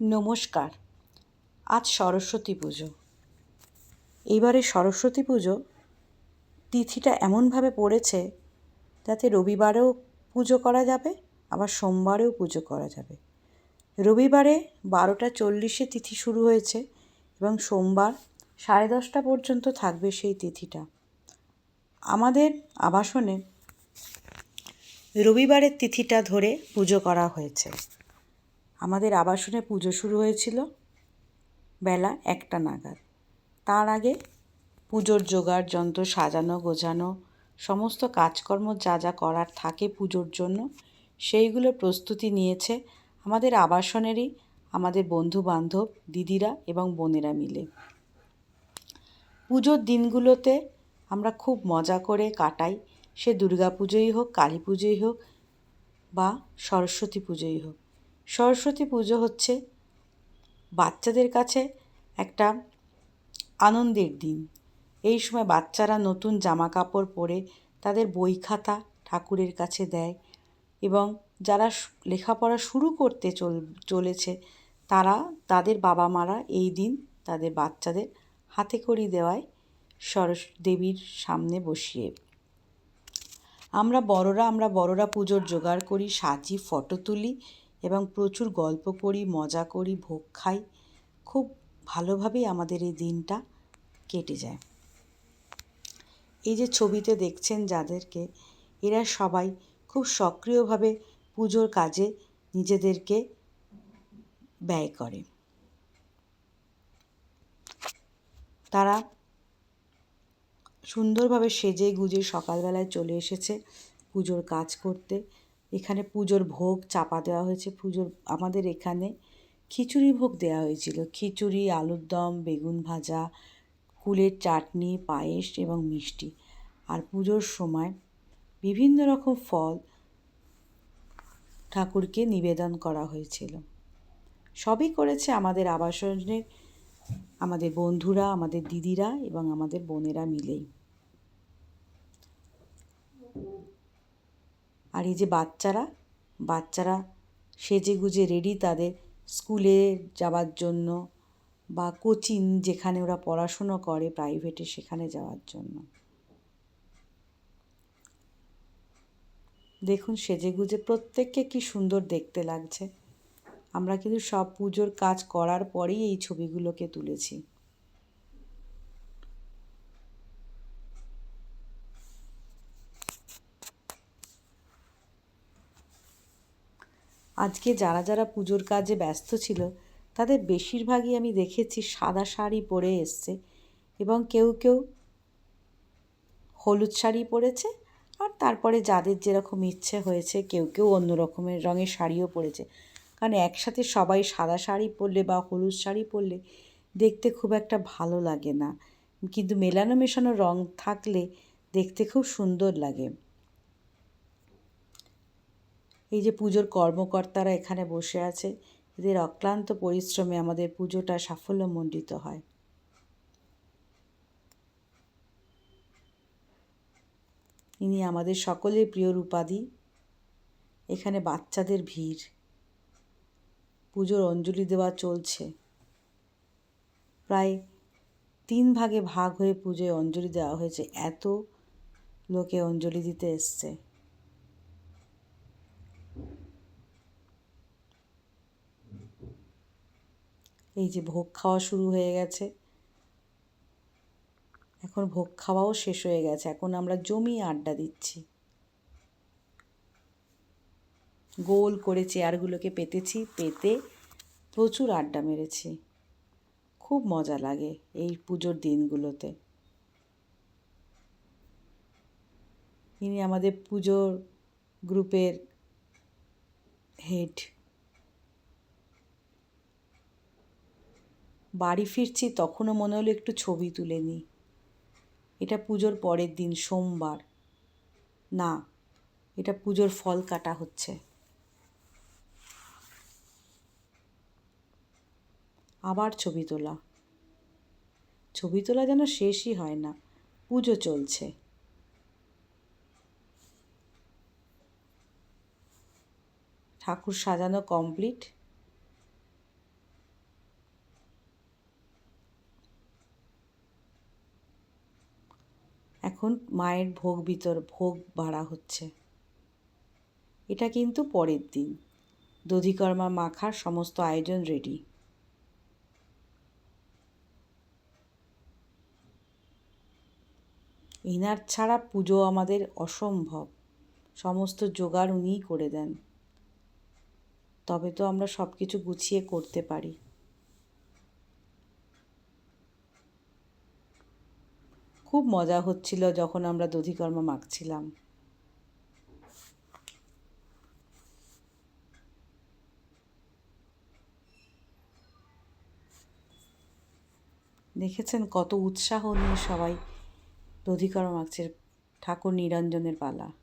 নমস্কার, আজ সরস্বতী পুজো। এইবারে সরস্বতী পুজো তিথিটা এমনভাবে পড়েছে যাতে রবিবারেও পুজো করা যাবে, আবার সোমবারেও পুজো করা যাবে। রবিবারে বারোটা চল্লিশে তিথি শুরু হয়েছে এবং সোমবার সাড়ে দশটা পর্যন্ত থাকবে সেই তিথিটা। আমাদের আবাসনে রবিবারের তিথিটা ধরে পুজো করা হয়েছে। আমাদের আবাসনে পুজো শুরু হয়েছিল বেলা একটা নাগাদ। তার আগে পুজোর জোগাড়, যন্ত্র সাজানো, গোছানো, সমস্ত কাজকর্ম যা যা করার থাকে পুজোর জন্য, সেইগুলো প্রস্তুতি নিয়েছে আমাদের আবাসনেরই আমাদের বন্ধু বান্ধব দিদিরা এবং বোনেরা মিলে। পুজোর দিনগুলোতে আমরা খুব মজা করে কাটাই। সে দুর্গা পুজোই হোক, কালী পুজোই হোক বা সরস্বতী পুজোই হোক। সরস্বতী পুজো হচ্ছে বাচ্চাদের কাছে একটা আনন্দের দিন। এই সময় বাচ্চারা নতুন জামা কাপড় পরে তাদের বই খাতা ঠাকুরের কাছে দেয় এবং যারা লেখাপড়া শুরু করতে চল, চলেছে তারা, তাদের বাবা মারা এই দিন তাদের বাচ্চাদের হাতে করি দেওয়ায় সরস, দেবীর সামনে বসিয়ে। আমরা বড়রা আমরা বড়রা পুজোর জোগাড় করি, সাজি, ফটো তুলি এবং প্রচুর গল্প করি, মজা করি, ভোগ খাই। খুব ভালোভাবেই আমাদের এই দিনটা কেটে যায়। এই যে ছবিতে দেখছেন যাদেরকে, এরা সবাই খুব সক্রিয়ভাবে পুজোর কাজে নিজেদেরকে ব্যয় করে। তারা সুন্দরভাবে সেজে গুজে সকালবেলায় চলে এসেছে পুজোর কাজ করতে। এখানে পুজোর ভোগ চাপা দেওয়া হয়েছে, পুজোর আমাদের এখানে খিচুড়ি ভোগ দেওয়া হয়েছিল। খিচুড়ি, আলুর দম, বেগুন ভাজা, কুলের চাটনি, পায়েস এবং মিষ্টি। আর পুজোর সময় বিভিন্ন রকম ফল ঠাকুরকে নিবেদন করা হয়েছিল। সবই করেছে আমাদের আবাসনের, আমাদের বন্ধুরা, আমাদের দিদিরা এবং আমাদের বোনেরা মিলেই। আর এই যে বাচ্চারা বাচ্চারা সেজে গুজে রেডি তাদের স্কুলে যাওয়ার জন্য বা কোচিং যেখানে ওরা পড়াশুনো করে প্রাইভেটে সেখানে যাওয়ার জন্য। দেখুন সেজে গুজে প্রত্যেককে কি সুন্দর দেখতে লাগছে। আমরা কিন্তু সব পুজোর কাজ করার পরেই এই ছবিগুলোকে তুলেছি। আজকে যারা যারা পুজোর কাজে ব্যস্ত ছিল, তাদের বেশিরভাগই আমি দেখেছি সাদা শাড়ি পরে এসছে এবং কেউ কেউ হলুদ শাড়ি পরেছে আর তারপরে যাদের যেরকম ইচ্ছে হয়েছে কেউ কেউ অন্য রকমের রঙের শাড়িও পরেছে। কারণ একসাথে সবাই সাদা শাড়ি পরলে বা হলুদ শাড়ি পরলে দেখতে খুব একটা ভালো লাগে না। কিন্তু মেলানো মেশানো রং থাকলে দেখতে খুব সুন্দর লাগে। এই যে পুজোর কর্মকর্তারা এখানে বসে আছে, এদের অক্লান্ত পরিশ্রমে আমাদের পুজোটা সাফল্যমণ্ডিত হয়। ইনি আমাদের সকলের প্রিয় রূপাদি। এখানে বাচ্চাদের ভিড়। পুজোর অঞ্জলি দেওয়া চলছে। প্রায় তিন ভাগে ভাগ হয়ে পুজোয় অঞ্জলি দেওয়া হয়েছে। এত লোকে অঞ্জলি দিতে এসছে। এই যে ভোগ খাওয়া শুরু হয়ে গেছে। এখন ভোগ খাওয়াও শেষ হয়ে গেছে। এখন আমরা জমি আড্ডা দিচ্ছি। গোল করে চেয়ারগুলোকে পেতেছি, পেতে প্রচুর আড্ডা মেরেছি। খুব মজা লাগে এই পুজোর দিনগুলোতে। ইনি আমাদের পুজোর গ্রুপের হেড। বাড়ি ফিরছি, তখনও মনে হলো একটু ছবি তুলে নিই। এটা পুজোর পরের দিন, সোমবার। না, এটা পুজোর ফল কাটা হচ্ছে। আবার ছবি তোলা। ছবি তোলা যেন শেষই হয় না, পুজো চলছে। ঠাকুর সাজানো কমপ্লিট। এখন মায়ের ভোগ বিতর, ভোগ বাড়া হচ্ছে। এটা কিন্তু পরের দিন। দধিকর্মা মাখার সমস্ত আয়োজন রেডি ইনার ছাড়া পুজো আমাদের অসম্ভব। সমস্ত জোগাড় উনিই করে দেন। তবে তো আমরা সব কিছু গুছিয়ে করতে পারি। খুব মজা হচ্ছিল যখন আমরা দধিকর্মা মাখছিলাম। দেখেছেন কত উৎসাহ নিয়ে সবাই দধিকর্মা মাখছে। ঠাকুর নিরঞ্জনের পালা।